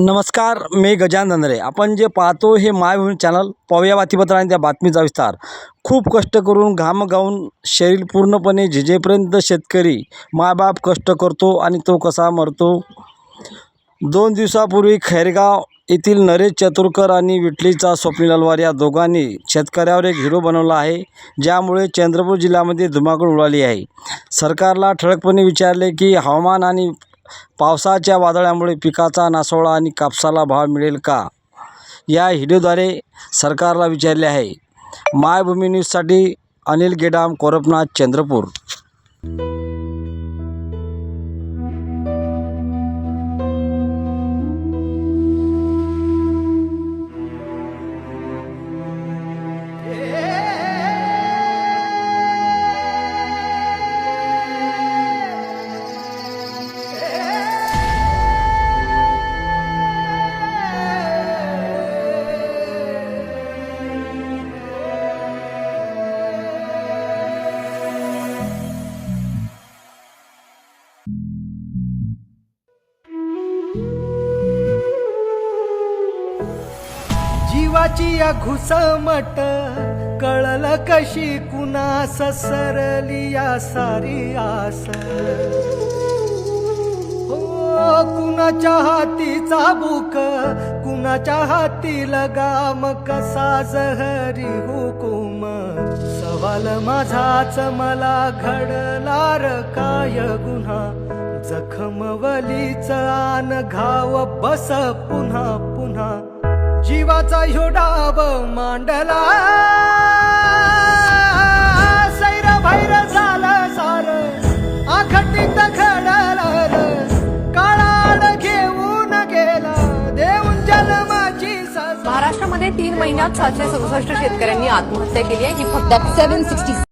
नमस्कार मी गजान धंद्रे आपण जे पाहतो हे मायभूमी चॅनल पाहूया बातमीपत्र आणि त्या बातमीचा विस्तार. खूप कष्ट करून घाम गाऊन शरीर पूर्णपणे झिजेपर्यंत शेतकरी मायबाप कष्ट करतो आणि तो कसा मरतो? दोन दिवसापूर्वी खैरगाव येथील नरेश चतुरकर आणि विटलीचा स्वप्नील अलवार या दोघांनी शेतकऱ्यावर एक हिरो बनवला आहे ज्यामुळे चंद्रपूर जिल्ह्यामध्ये धुमाकूळ उडाली आहे. सरकारला ठळकपणे विचारले की हवामान आणि पावसाच्या वादळामुळे पिकाचा नासोळा आणि कापसाला भाव मिळेल का? या व्हिडिओद्वारे सरकारला विचारले आहे. मायभूमी न्यूजसाठी अनिल गेडाम कोरपनाथ चंद्रपूर. जीवाची या घुसमट कळल कशी कुणास सरली या सारी आस. हो कुणाच्या हातीचा चाबूक कुणाच्या हाती लगाम कसा जहरी हुकुम. सवाल माझाच मला घडलार काय गुन्हा जखमवलीच आन घाव बस पुन्हा. पुन्हा जीवाचा ह्यो डाव मांडला. सैर भैर झालं सार. आखटीत घडलं काळाड घेऊन गेला. देऊन जन्माची महाराष्ट्रामध्ये तीन महिन्यात सातशे सदुसष्ट शेतकऱ्यांनी आत्महत्या केली आहे. ही फक्त सेव्हन सिक्स्टी